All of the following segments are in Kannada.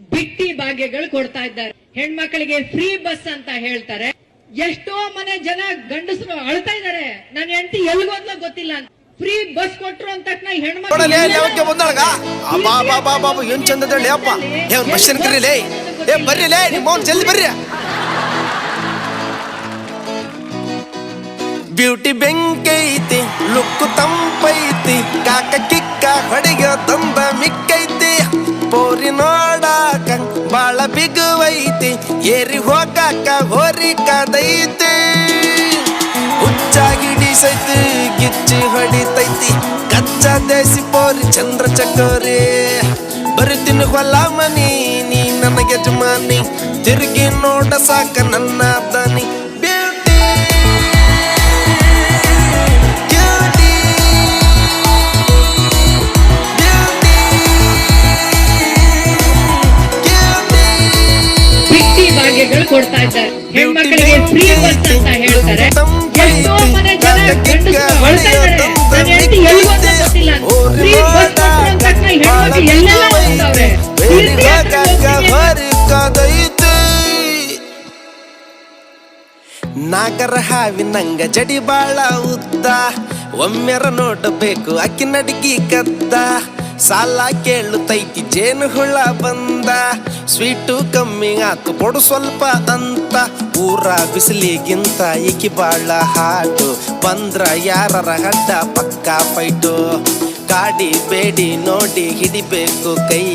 ಬಿಟ್ಟಿ ಭಾಗ್ಯಗಳು ಕೊಡ್ತಾ ಇದ್ದಾರೆ. ಹೆಣ್ಮಕ್ಳಿಗೆ ಫ್ರೀ ಬಸ್ ಅಂತ ಹೇಳ್ತಾರೆ. ಎಷ್ಟೋ ಮನೆ ಜನ ಗಂಡಸರು ಅಳ್ತಾ ಇದ್ದಾರೆ. ನನ್ನ ಹೆಂಡತಿ ಎಲ್ಗೋದ್ಲ ಗೊತ್ತಿಲ್ಲ ಅಂತ. ಫ್ರೀ ಬಸ್ ಕೊಟ್ರು ಅಂತ ಹೆಣ್ಮಕ್ಳು ಏನ್ ಚಂದ ಅಪ್ಪ. ಬಸ್ ಕರೀಲೇ. ಏ ನಿಮ್ಮ ಜಲ್ದಿ ಬರ್ರಿ. ಬ್ಯೂಟಿ ಬೆಂಕೈತಿ ಲುಕ್ಕು ತಂಪೈತಿ ಕಾಕ ಕಿಕ್ಕ ಹೊಡೆಯ ತಂದ ಮಿಕ್ಕೈತಿ. ಪೋರಿ ನೋಡಾಕ ಬಾಳ ಬಿಗುವೈತಿ ಏರಿ ಹೋಗಾಕ ಹೋರಿ ಕದೈತಿ. ಹುಚ್ಚಾಗಿ ಸೈತಿ ಗಿಚ್ಚಿ ಹೊಡಿತೈತಿ. ಕಚ್ಚಾ ದೇಸಿ ಪೋರಿ ಚಂದ್ರ ಚಕೋರಿ. ಬರುತ್ತಿನ ಹೊಲ ಮನಿ, ನೀ ನನಗೆ ಯಜಮಾನಿ. ತಿರುಗಿ ನೋಡ ಸಾಕ ನನ್ನ ದನಿ ಕೊಡ್ತಾ ಇದ್ದಾರೆ. ಹೆಣ್ಮಕ್ಳಿಗೆ ಫ್ರೀ ಅಂತ ಹೇಳ್ತಾರೆ. ಎಷ್ಟೋ ಮನೆ ಜನ ನಾಗರ ಹಾವಿನಂಗ ಜಡಿ ಬಾಳ ಉದ್ದ. ಒಮ್ಮೆರ ನೋಡಬೇಕು ಅಕ್ಕಿ ನಡಿಗಿ ಕದ್ದ. ಸಾಲ ಕೇಳುತ್ತೈತಿ, ಜೇನು ಹುಳ ಬಂದ, ಸ್ವೀಟು ಕಮ್ಮಿ ಆತು ಕೊಡು ಸ್ವಲ್ಪ ಅಂತ ಊರ ಬಿಸಿಲಿಗಿಂತ ಈಕಿ ಬಾಳ ಹಾಟು, ಬಂದ್ರ ಯಾರರ ಹಡ್ಡ ಪಕ್ಕ ಪೈಟು ಗಾಡಿ ಬೇಡಿ ನೋಡಿ ಹಿಡಿಬೇಕು ಕೈ,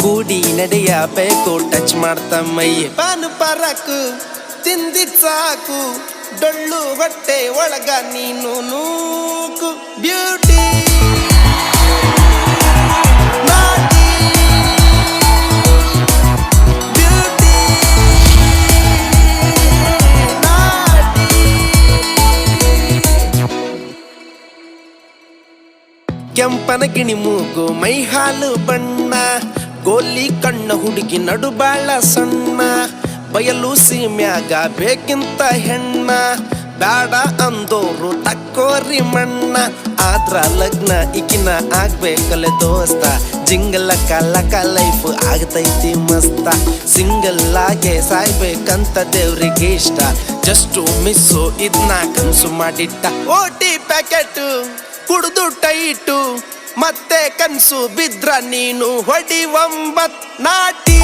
ಕೂಡಿ ನಡೆಯಬೇಕು ಟಚ್ ಮಾಡ್ತ ಮೈ. ಪಾನು ಪರಕು, ತಿಂದಿದ್ ಸಾಕು, ಡೊಳ್ಳು ಹೊಟ್ಟೆ ಒಳಗ ನೀನು ನೂಕು. ಬ್ಯೂಟಿ ಕೆಂಪನ ಗಿಣಿ ಮೂಗು ಮೈ ಹಾಲು ಬಣ್ಣ, ಗೋಲಿ ಕಣ್ಣ ಹುಡುಗಿ ನಡು ಬಾಳ ಸಣ್ಣ, ಬಯಲು ಸೀಮ್ಯಾಗ ಬೇಕಿಂತ ಹೆಣ್ಣ, ಬ್ಯಾಡ ಅಂದೋರು ತಕ್ಕೋರಿ ಮಣ್ಣ, ಆದ್ರ ಲಗ್ನ ಇಕಿನ ಆಗ್ಬೇಕಲೆ ದೋಸ್ತ, ಜಿಂಗಲ ಕಲಕ ಲೈಫ್ ಆಗ್ತೈತಿ ಮಸ್ತ, ಸಿಂಗಲ್ ಆಗೆ ಸಾಯ್ಬೇಕಂತ ದೇವ್ರಿಗೆ ಇಷ್ಟ, ಜಸ್ಟು ಮಿಸ್ಸು ಇದನ್ನ ಕನಸು ಮಾಡಿಟ್ಟ ಓಟಿ ಪ್ಯಾಕೆಟ್. ಕುಡ್ದು ಟೈಟು ಮತ್ತೆ ಕನ್ಸು ಬಿದ್ರ ನೀನು ಹೊಡಿವಂಬತ್ ನಾಟಿ.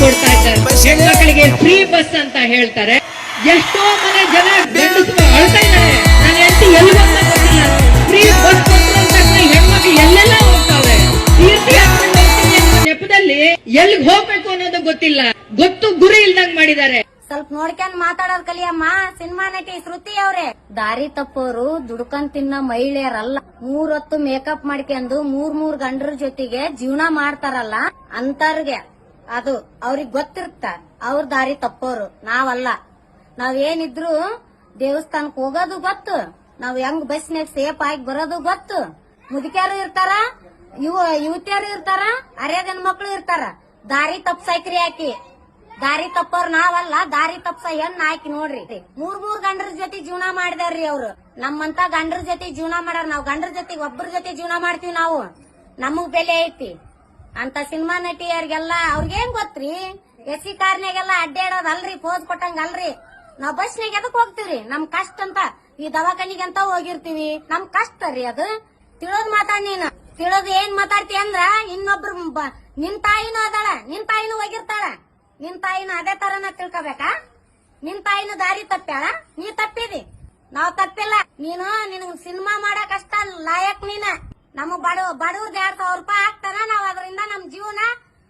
ಕೊಡ್ತಾ ಇದ್ದಾರೆ. ಫ್ರೀ ಬಸ್ ಅಂತ ಹೇಳ್ತಾರೆ. ಎಷ್ಟೋ ಮನೆ ಜನ ಎಲ್ಲಿಗೆ ಹೋಗ್ಬೇಕು ಅನ್ನೋದು ಗೊತ್ತಿಲ್ಲ. ಗೊತ್ತು ಗುರಿ ಇಲ್ದಂಗ್ ಮಾಡಿದ್ದಾರೆ. ಸ್ವಲ್ಪ ನೋಡ್ಕೊಂಡ್ ಮಾತಾಡೋದ್ ಕಲಿಯಮ್ಮ, ಸಿನಿಮಾ ನಟಿ ಶ್ರುತಿ ಅವ್ರೆ. ದಾರಿ ತಪ್ಪೋರು, ದುಡ್ಕೊಂಡ್ ತಿನ್ನ ಮಹಿಳೆಯರಲ್ಲ. ಮೂರೊತ್ತು ಮೇಕಪ್ ಮಾಡ್ಕೊಂಡು ಮೂರ್ ಮೂರ್ ಗಂಡ್ರ ಜೊತೆಗೆ ಜೀವನ ಮಾಡ್ತಾರಲ್ಲ, ಅಂತರ್ಗೆ. ಅದು ಅವ್ರಿಗೆ ಗೊತ್ತಿರ್ತ, ಅವ್ರ ದಾರಿ ತಪ್ಪೋರು. ನಾವಲ್ಲ. ನಾವ್ ಏನಿದ್ರು ದೇವಸ್ಥಾನಕ್ ಹೋಗೋದು ಗೊತ್ತು. ನಾವ್ ಹೆಂಗ್ ಬಸ್ನಾಗ ಸೇಫ್ ಆಗಿ ಬರೋದು ಗೊತ್ತು. ಮುದುಕ್ಯಾರು ಇರ್ತಾರ, ಯುವ, ಯುವತಿಯರು ಇರ್ತಾರ ಅರ್ಯದನ್ ಮಕ್ಳು ಇರ್ತಾರ. ದಾರಿ ತಪ್ಸೈತ್ರಿ ಹಾಕಿ ದಾರಿ ತಪ್ಪೋರ್ ನಾವಲ್ಲ, ದಾರಿ ತಪ್ಸ ಹೆಣ್ ಆಕಿ ನೋಡ್ರಿ. ಮೂರ್ ಮೂರ್ ಗಂಡ್ರ ಜೊತೆ ಜೀವನ ಮಾಡಿದಾರ್ರಿ ಅವ್ರು. ನಮ್ಮಂತ ಗಂಡ್ರ ಜೊತೆ ಜೀವನ ಮಾಡಾರ ನಾವ್. ಗಂಡ್ರ ಜೊತೆ ಒಬ್ಬರ ಜೊತೆ ಜೀವನ ಮಾಡ್ತೀವಿ ನಾವು. ನಮಗ್ ಬೆಲೆ ಐತಿ. ಅಂತ ಸಿನಿಮಾ ನಟಿಯರಿಗೆಲ್ಲ ಅವ್ರಿಗೇನ್ ಗೊತ್ತ್ರಿ? ಎಸ್ ಸಿ ಕಾರ್ನಾಗೆಲ್ಲ ಅಡ್ಡಾಡೋದ್ ಅಲ್ರಿ, ಪೋಸ್ ಕೊಟ್ಟಂಗ ಅಲ್ರಿ. ನಾವ್ ಬಸ್ನಾಗ ಎದಕ್ ಹೋಗ್ತಿವ್ರಿ? ನಮ್ ಕಷ್ಟ ಅಂತ ಈ ದವಾಖಾನಿಗೆ ಅಂತ ಹೋಗಿರ್ತೀವಿ. ನಮ್ ಕಷ್ಟ ರೀ ಅದು. ತಿಳೋದ್ ಮಾತಾಡ್ ನೀನು. ತಿಳೋದ್ ಏನ್ ಮಾತಾಡ್ತಿ ಅಂದ್ರ ಇನ್ನೊಬ್ರು ನಿನ್ ತಾಯಿನೂ ಅದಾಳ, ನಿನ್ ತಾಯಿನೂ ಹೋಗಿರ್ತಾಳ. ನಿನ್ ತಾಯಿನ ಅದೇ ತರನ ತಿಳ್ಕೊಬೇಕಾ? ನಿನ್ ತಾಯಿನ ದಾರಿ ತಪ್ಪ್ಯಾಳ? ನೀ ತಪ್ಪಿದಿ. ನಾವ್ ತಪ್ಪಿಲ್ಲ. ನೀನು ನಿನ್ ಸಿನಿಮಾ ಮಾಡಕ್ ಅಷ್ಟ ಲಾಯಕ್ ನೀನ. ನಮ್ ಬಡ ಬಡವ್ರದ್ ಎರಡ್ ಸಾವಿರ ರೂಪಾಯಿ ಹಾಕ್ತಾನ ನಾವ್ ಅದರಿಂದ ನಮ್ ಜೀವನ